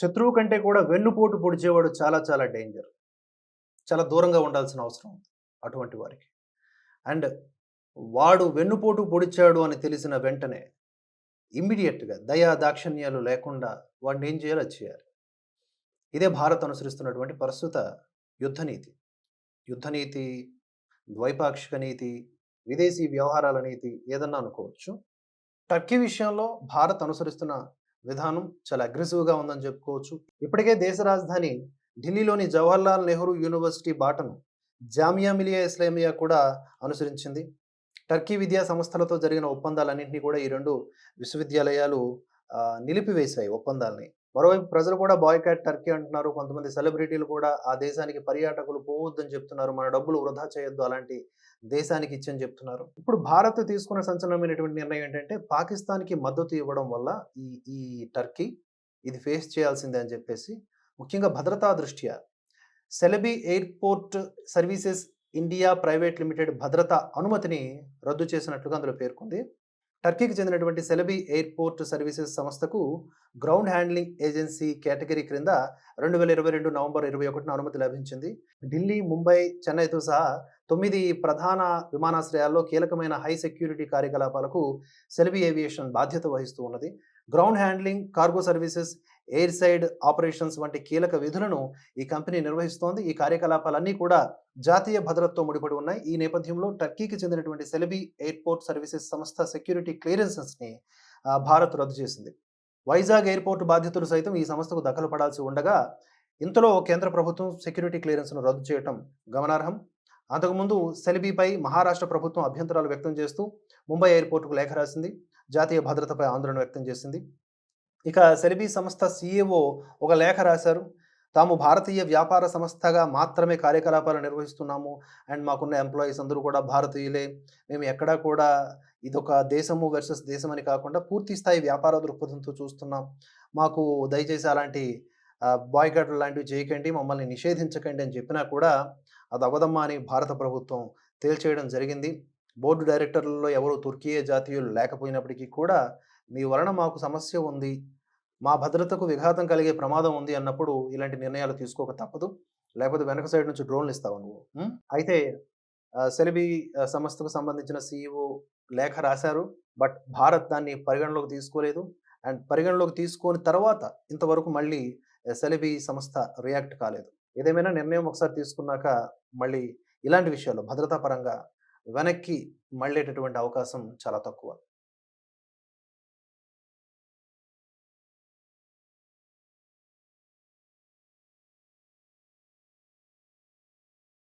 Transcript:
శత్రువు కంటే కూడా వెన్నుపోటు పొడిచేవాడు చాలా చాలా డేంజర్ చాలా దూరంగా ఉండాల్సిన అవసరం ఉంది అటువంటి వారికి. అండ్ వాడు వెన్నుపోటు పొడిచాడు అని తెలిసిన వెంటనే ఇమ్మీడియట్గా దయా దాక్షిణ్యాలు లేకుండా వాడిని ఏం చేయాలో చేయాలి. ఇదే భారత్ అనుసరిస్తున్నటువంటి ప్రస్తుత యుద్ధనీతి. యుద్ధనీతి ద్వైపాక్షిక నీతి విదేశీ వ్యవహారాల నీతి ఏదన్నా అనుకోవచ్చు. టర్కీ విషయంలో భారత్ అనుసరిస్తున్న విధానం చాలా అగ్రెసివ్గా ఉందని చెప్పుకోవచ్చు. ఇప్పటికే దేశ రాజధాని ఢిల్లీలోని జవహర్లాల్ నెహ్రూ యూనివర్సిటీ బాటను జామియా మిలియా ఇస్లామియా కూడా అనుసరించింది. టర్కీ విద్యా సంస్థలతో జరిగిన ఒప్పందాలన్నింటినీ కూడా ఈ రెండు విశ్వవిద్యాలయాలు నిలిపివేశాయి ఒప్పందాలని. మరోవైపు ప్రజలు కూడా బాయ్కాట్ టర్కీ అంటున్నారు. కొంతమంది సెలబ్రిటీలు కూడా ఆ దేశానికి పర్యాటకులు పోవద్దని చెప్తున్నారు. మన డబ్బులు వృధా చేయొద్దు అలాంటి దేశానికి ఇచ్చని చెప్తున్నారు. ఇప్పుడు భారత్ తీసుకున్న సంచలనమైనటువంటి నిర్ణయం ఏంటంటే పాకిస్తాన్కి మద్దతు ఇవ్వడం వల్ల ఈ ఈ టర్కీ ఇది ఫేస్ చేయాల్సిందే అని చెప్పేసి ముఖ్యంగా భద్రతా దృష్ట్యా Celebi airport services India private limited భద్రతా అనుమతిని రద్దు చేసినట్లుగా అందులో పేర్కొంది. టర్కీకి చెందినటువంటి సెలబీ ఎయిర్పోర్ట్ సర్వీసెస్ సంస్థకు గ్రౌండ్ హ్యాండ్లింగ్ ఏజెన్సీ కేటగిరీ క్రింద రెండు వేల ఇరవై రెండు నవంబర్ ఇరవై ఒకటిన అనుమతి లభించింది. ఢిల్లీ ముంబై చెన్నైతో సహా తొమ్మిది ప్రధాన విమానాశ్రయాల్లో కీలకమైన హై సెక్యూరిటీ కార్యకలాపాలకు సెలబీ ఏవియేషన్ బాధ్యత వహిస్తూ ఉన్నది. Ground handling cargo services air side operations వంటి కీలక విధులను ఈ కంపెనీ నిర్వహిస్తోంది. ఈ కార్యకలాపాలన్నీ కూడా జాతీయ భద్రతతో ముడిపడి ఉన్నాయి. ఈ నేపథ్యంలో టర్కీకి చెందినటువంటి సెలబీ ఎయిర్పోర్ట్ సర్వీసెస్ సంస్థ సెక్యూరిటీ క్లియరెన్సెస్ని భారత్ రద్దు చేసింది. వైజాగ్ ఎయిర్పోర్ట్ బాధ్యతలు సైతం ఈ సంస్థకు దఖలు పడాల్సి ఉండగా ఇంతలో కేంద్ర ప్రభుత్వం సెక్యూరిటీ క్లియరెన్స్ను రద్దు చేయటం గమనార్హం. అంతకుముందు సెలిబీపై మహారాష్ట్ర ప్రభుత్వం అభ్యంతరాలు వ్యక్తం చేస్తూ ముంబై ఎయిర్పోర్టుకు లేఖ రాసింది. జాతీయ భద్రతపై ఆందోళన వ్యక్తం చేసింది. ఇక సెలబీ సంస్థ సీఈఓ ఒక లేఖ రాశారు. తాము భారతీయ వ్యాపార సంస్థగా మాత్రమే కార్యకలాపాలు నిర్వహిస్తున్నాము. అండ్ మాకున్న ఎంప్లాయీస్ అందరూ కూడా భారతీయులే. మేము ఎక్కడా కూడా ఇదొక దేశము వర్సెస్ దేశం అని కాకుండా పూర్తి స్థాయి వ్యాపార దృక్పథంతో చూస్తున్నాం. మాకు దయచేసి అలాంటి బాయ్కాట్లు లాంటివి చేయకండి. మమ్మల్ని నిషేధించకండి అని చెప్పినా కూడా అది అవదమ్మా అని భారత ప్రభుత్వం తేల్చేయడం జరిగింది. బోర్డు డైరెక్టర్లలో ఎవరు తుర్కీయ జాతీయులు లేకపోయినప్పటికీ కూడా మీ వలన మాకు సమస్య ఉంది మా భద్రతకు విఘాతం కలిగే ప్రమాదం ఉంది అన్నప్పుడు ఇలాంటి నిర్ణయాలు తీసుకోక తప్పదు. లేకపోతే వెనక సైడ్ నుంచి డ్రోన్లు ఇస్తావు నువ్వు. అయితే సెలబీ సంస్థకు సంబంధించిన సీఈఓ లేఖ రాశారు. బట్ భారత్ దాన్ని పరిగణలోకి తీసుకోలేదు. అండ్ పరిగణలోకి తీసుకొని తర్వాత ఇంతవరకు మళ్ళీ సెలబీ సంస్థ రియాక్ట్ కాలేదు. ఏదేమైనా నిర్ణయం ఒకసారి తీసుకున్నాక మళ్ళీ ఇలాంటి విషయాల్లో భద్రతా పరంగా వెనక్కి మళ్ళేటటువంటి అవకాశం చాలా తక్కువ.